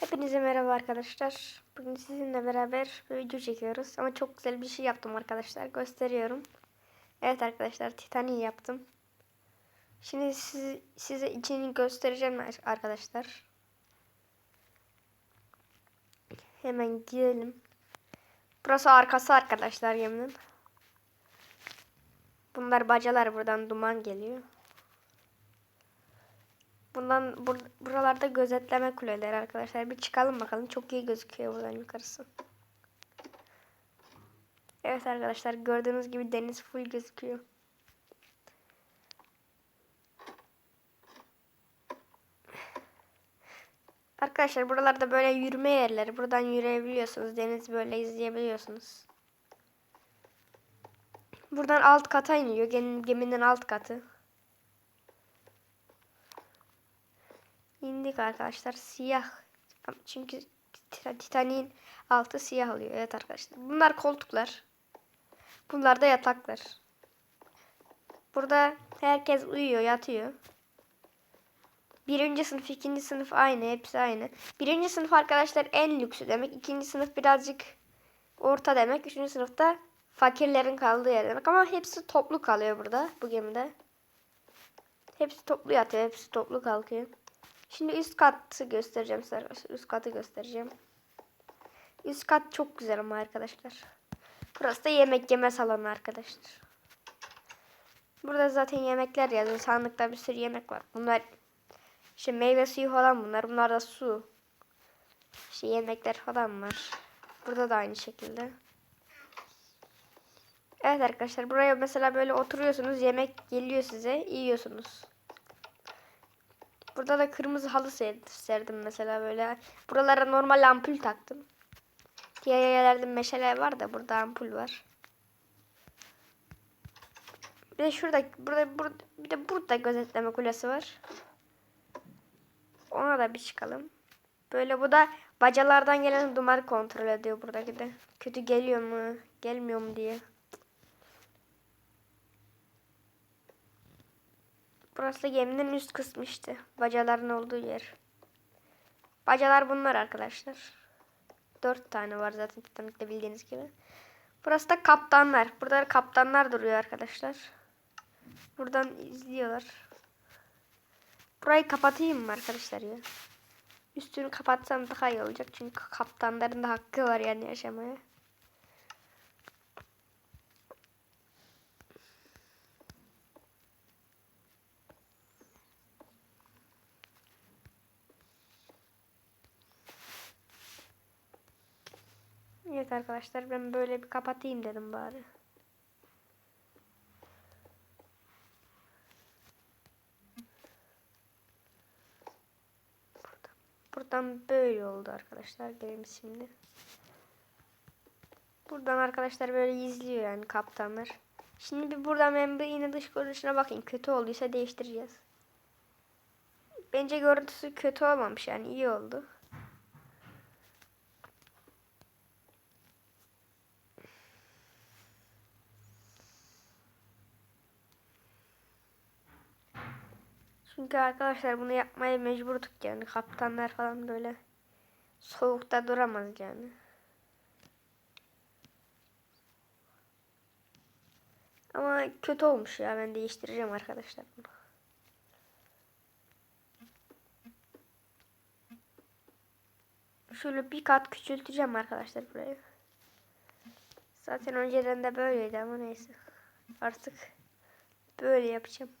Hepinize merhaba arkadaşlar. Bugün sizinle beraber bir video çekiyoruz. Ama çok güzel bir şey yaptım arkadaşlar. Gösteriyorum. Evet arkadaşlar Titanic yaptım. Şimdi siz, size içini göstereceğim arkadaşlar. Hemen girelim. Burası arkası arkadaşlar geminin. Bunlar bacalar buradan duman geliyor. Bundan bur buralarda gözetleme kuleleri arkadaşlar. Bir çıkalım bakalım. Çok iyi gözüküyor buradan yukarısı. Evet arkadaşlar gördüğünüz gibi deniz full gözüküyor. Arkadaşlar buralarda böyle yürüme yerleri. Buradan yürüyebiliyorsunuz. Deniz böyle izleyebiliyorsunuz. Buradan alt kata iniyor. Geminin alt katı. İndik arkadaşlar. Siyah. Çünkü Titanic'in altı siyah oluyor. Evet arkadaşlar. Bunlar koltuklar. Bunlar da yataklar. Burada herkes uyuyor, yatıyor. Birinci sınıf, ikinci sınıf aynı. Hepsi aynı. Birinci sınıf arkadaşlar en lüksü demek. İkinci sınıf birazcık orta demek. Üçüncü sınıfta fakirlerin kaldığı yer demek. Ama hepsi toplu kalıyor burada. Bu gemide. Hepsi toplu yatıyor. Hepsi toplu kalkıyor. Şimdi üst katı göstereceğim size. Üst katı göstereceğim. Üst kat çok güzel ama arkadaşlar. Burası da yemek yeme salonu arkadaşlar. Burada zaten yemekler yazıyor. Sandıkta bir sürü yemek var. Bunlar işte meyve suyu falan bunlar. Bunlar da su. İşte yemekler falan var. Burada da aynı şekilde. Evet arkadaşlar buraya mesela böyle oturuyorsunuz. Yemek geliyor size. yiyorsunuz. Burada da kırmızı halı serdim mesela böyle. Buralara normal ampul taktım. Diğer yerlerde meşale var da burada ampul var. Bir de şurada burada, burada bir de burada gözetleme kulesi var. Ona da bir çıkalım. Böyle bu da bacalardan gelen dumanı kontrol ediyor buradaki de. Kötü geliyor mu, gelmiyor mu diye. Burası geminin üst kısmı işte. Bacaların olduğu yer. Bacalar bunlar arkadaşlar. Dört tane var zaten Titanic'te bildiğiniz gibi. Burası da kaptanlar. Burada kaptanlar duruyor arkadaşlar. Buradan izliyorlar. Burayı kapatayım mı arkadaşlar ya? Üstünü kapatsam daha iyi olacak. Çünkü kaptanların da hakkı var yani yaşamaya. Evet arkadaşlar ben böyle bir kapatayım dedim bari. Buradan, böyle oldu arkadaşlar. Gelin şimdi. Buradan arkadaşlar böyle izliyor yani kaptanlar. Şimdi bir buradan ben bir yine dış görünüşüne bakayım. Kötü olduysa değiştireceğiz. Bence görüntüsü kötü olmamış yani iyi oldu. Çünkü arkadaşlar bunu yapmaya mecburduk yani. Kaptanlar falan böyle soğukta duramaz yani. Ama kötü olmuş ya. Ben değiştireceğim arkadaşlar bunu. Şöyle bir kat küçülteceğim arkadaşlar burayı. Zaten önceden de böyleydi ama neyse. Artık böyle yapacağım.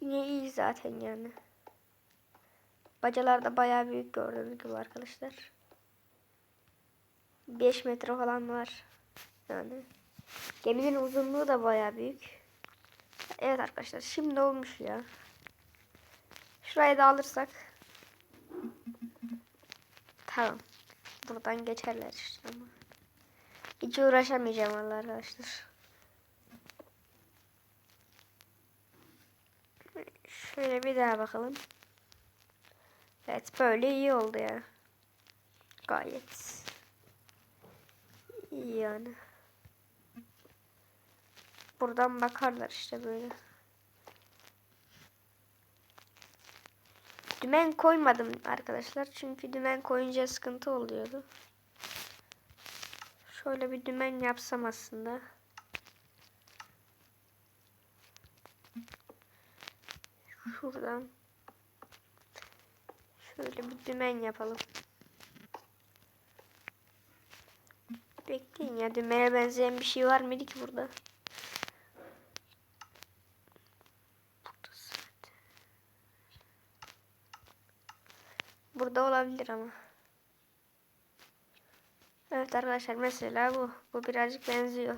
Yine iyi zaten yani. Bacalar da bayağı büyük gördüğünüz gibi arkadaşlar. 5 metre falan var. Yani. Geminin uzunluğu da bayağı büyük. Evet arkadaşlar şimdi olmuş ya. Şurayı da alırsak. Tamam. Buradan geçerler işte ama. Hiç uğraşamayacağım Allah arkadaşlar. Şöyle bir daha bakalım. Evet böyle iyi oldu ya. Gayet iyi yani. Buradan bakarlar işte böyle. Dümen koymadım arkadaşlar. Çünkü dümen koyunca sıkıntı oluyordu. Şöyle bir dümen yapsam aslında. Şuradan. Şöyle bir dümen yapalım. Bekleyin ya dümene benzeyen bir şey var mıydı ki burada? Burada olabilir ama. Evet arkadaşlar mesela bu. Bu birazcık benziyor.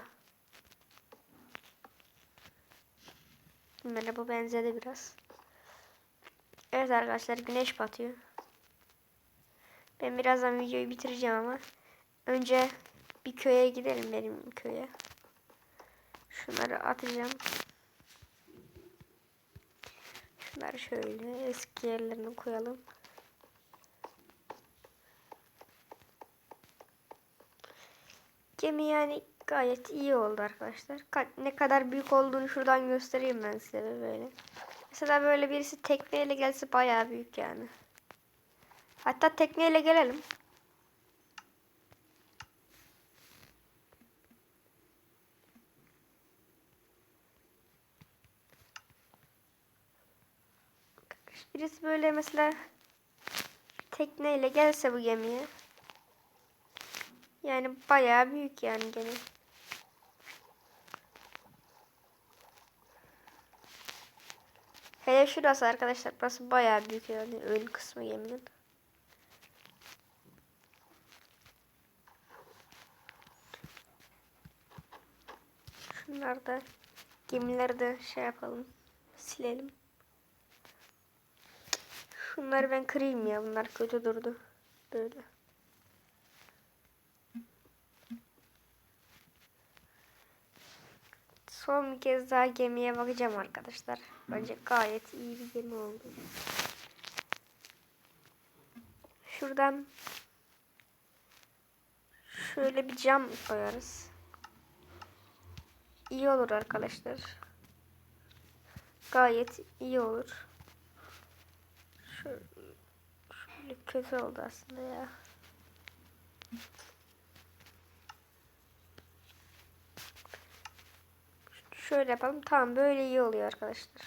Böyle bu benzedi biraz. Evet arkadaşlar güneş batıyor. Ben birazdan videoyu bitireceğim ama önce bir köye gidelim benim köye. Şunları atacağım. Şunları şöyle eski yerlerine koyalım. Gemi yani gayet iyi oldu arkadaşlar. Ka ne kadar büyük olduğunu şuradan göstereyim ben size böyle. Mesela böyle birisi tekneyle gelse bayağı büyük yani. Hatta tekneyle gelelim. Birisi böyle mesela tekneyle gelse bu gemiye. Yani bayağı büyük yani gemi. Hele şurası arkadaşlar. Burası bayağı büyük yani ön kısmı geminin. Şunları da gemileri de şey yapalım. Silelim. Şunları ben kırayım ya. Bunlar kötü durdu. Böyle. Son bir kez daha gemiye bakacağım arkadaşlar. Bence gayet iyi bir gemi oldu. Şuradan şöyle bir cam koyarız. İyi olur arkadaşlar. Gayet iyi olur. Şöyle, şöyle kötü oldu aslında ya. Şöyle yapalım. Tamam böyle iyi oluyor arkadaşlar.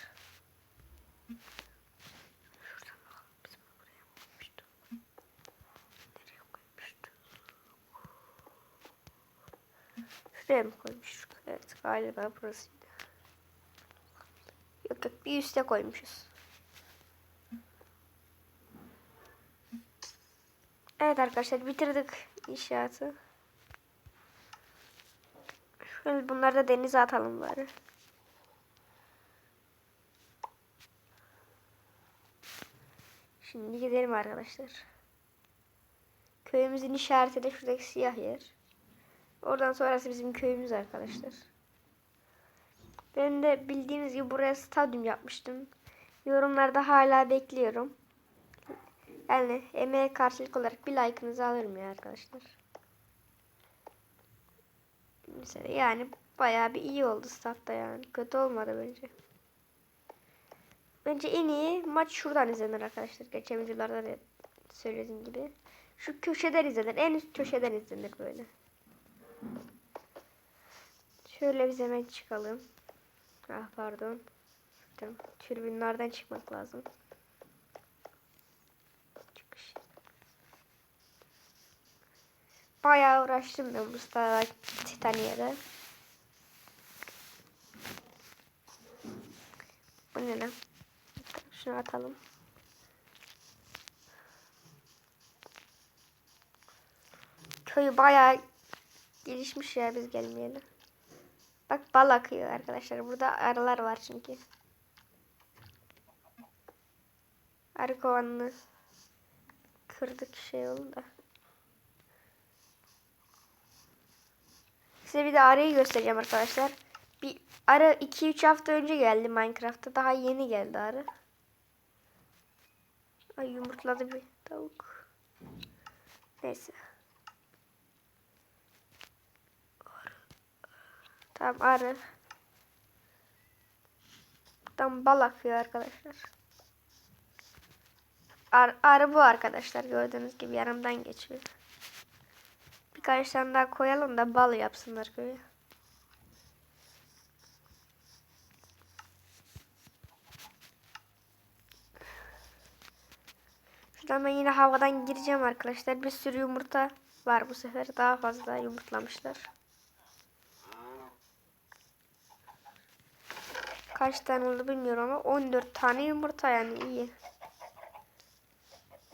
Şuraya mı koymuştuk? Evet galiba burasıydı. Yok yok bir üste koymuşuz. Evet arkadaşlar bitirdik inşaatı. Şöyle bunları da denize atalım bari. Şimdi gidelim arkadaşlar. Köyümüzün işareti de şuradaki siyah yer. Oradan sonrası bizim köyümüz arkadaşlar. Ben de bildiğiniz gibi buraya stadyum yapmıştım. Yorumlarda hala bekliyorum. Yani emeğe karşılık olarak bir like'ınızı alırım ya arkadaşlar. Mesela yani bayağı bir iyi oldu statta yani. Kötü olmadı bence. Bence en iyi maç şuradan izlenir arkadaşlar. Geçen videolarda da söylediğim gibi. Şu köşeden izlenir. En üst köşeden izlenir böyle. Şöyle biz hemen çıkalım. Ah pardon. Tamam. Türbünlerden çıkmak lazım. Bayağı uğraştım ben bu Star Titaniye'de. Bu ne lan? Şunu atalım. Köy bayağı gelişmiş ya biz gelmeyelim. Bak bal akıyor arkadaşlar. Burada arılar var çünkü. Arı kovanını kırdık şey oldu da. Size bir de arıyı göstereceğim arkadaşlar. Bir arı 2-3 hafta önce geldi Minecraft'ta. Daha yeni geldi arı. Ay yumurtladı bir tavuk. Neyse. Tamam arı. Buradan bal akıyor arkadaşlar. Ar arı bu arkadaşlar gördüğünüz gibi yanımdan geçiyor. Birkaç daha koyalım da bal yapsınlar köye. Şuradan ben yine havadan gireceğim arkadaşlar. Bir sürü yumurta var bu sefer. Daha fazla yumurtlamışlar. Kaç tane oldu bilmiyorum ama 14 tane yumurta yani iyi.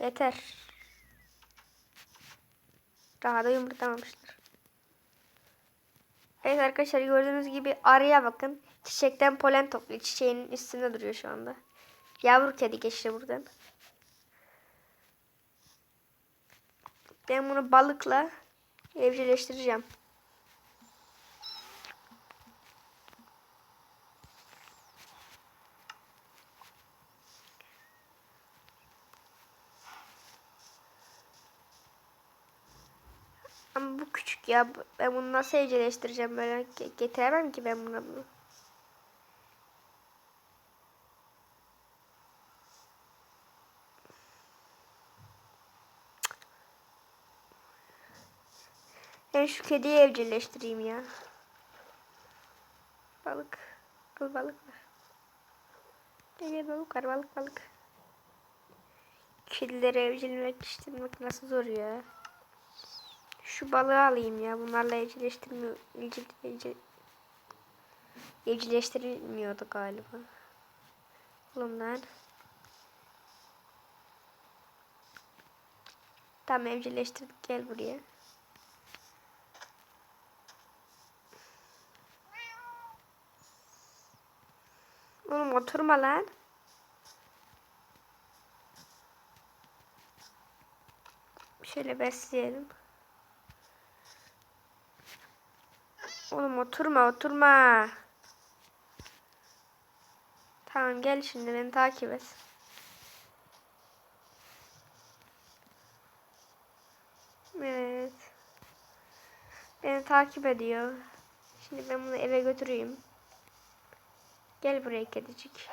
Yeter. Daha da yumurtlamamışlar. Evet arkadaşlar gördüğünüz gibi arıya bakın. Çiçekten polen topluyor. Çiçeğin üstünde duruyor şu anda. Yavru kedi geçti buradan. Ben bunu balıkla evcilleştireceğim. Ama bu küçük ya. Ben bunu nasıl evcilleştireceğim böyle? Ge- Getiremem ki ben bunu. Ben şu kediyi evcilleştireyim ya. Balık. Al balık var. Gel balık var balık balık. Kedileri evcilleştirmek nasıl zor ya. Şu balığı alayım ya. Bunlarla evcilleştirmiyor. Evcil, evcil, evcilleştirilmiyordu galiba. Lan. Tamam evcilleştirdik. Gel buraya. Oğlum oturma lan. Şöyle besleyelim. Oğlum oturma oturma. Tamam gel şimdi beni takip et. Evet. Beni takip ediyor. Şimdi ben bunu eve götüreyim. Gel buraya kedicik.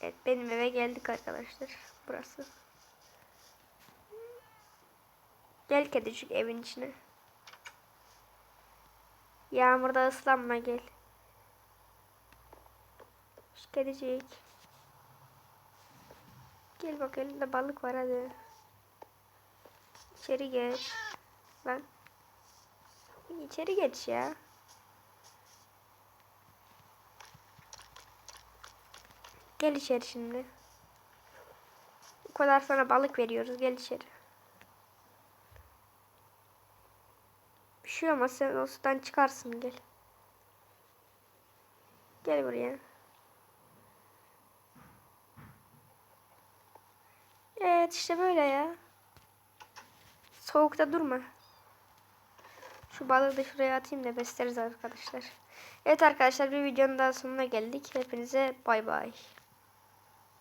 Evet benim eve geldik arkadaşlar. Burası. Gel kedicik evin içine. Yağmurda ıslanma gel. Şu kedicik. Gel bak elinde balık var hadi. İçeri geç. Lan. İçeri geç ya. Gel içeri şimdi. O kadar sana balık veriyoruz. Gel içeri. Şey olmaz. Sen o sudan çıkarsın. Gel. Gel buraya. Evet işte böyle ya. Soğukta durma. Şu balığı da şuraya atayım da besleriz arkadaşlar. Evet arkadaşlar bir videonun daha sonuna geldik. Hepinize bay bay.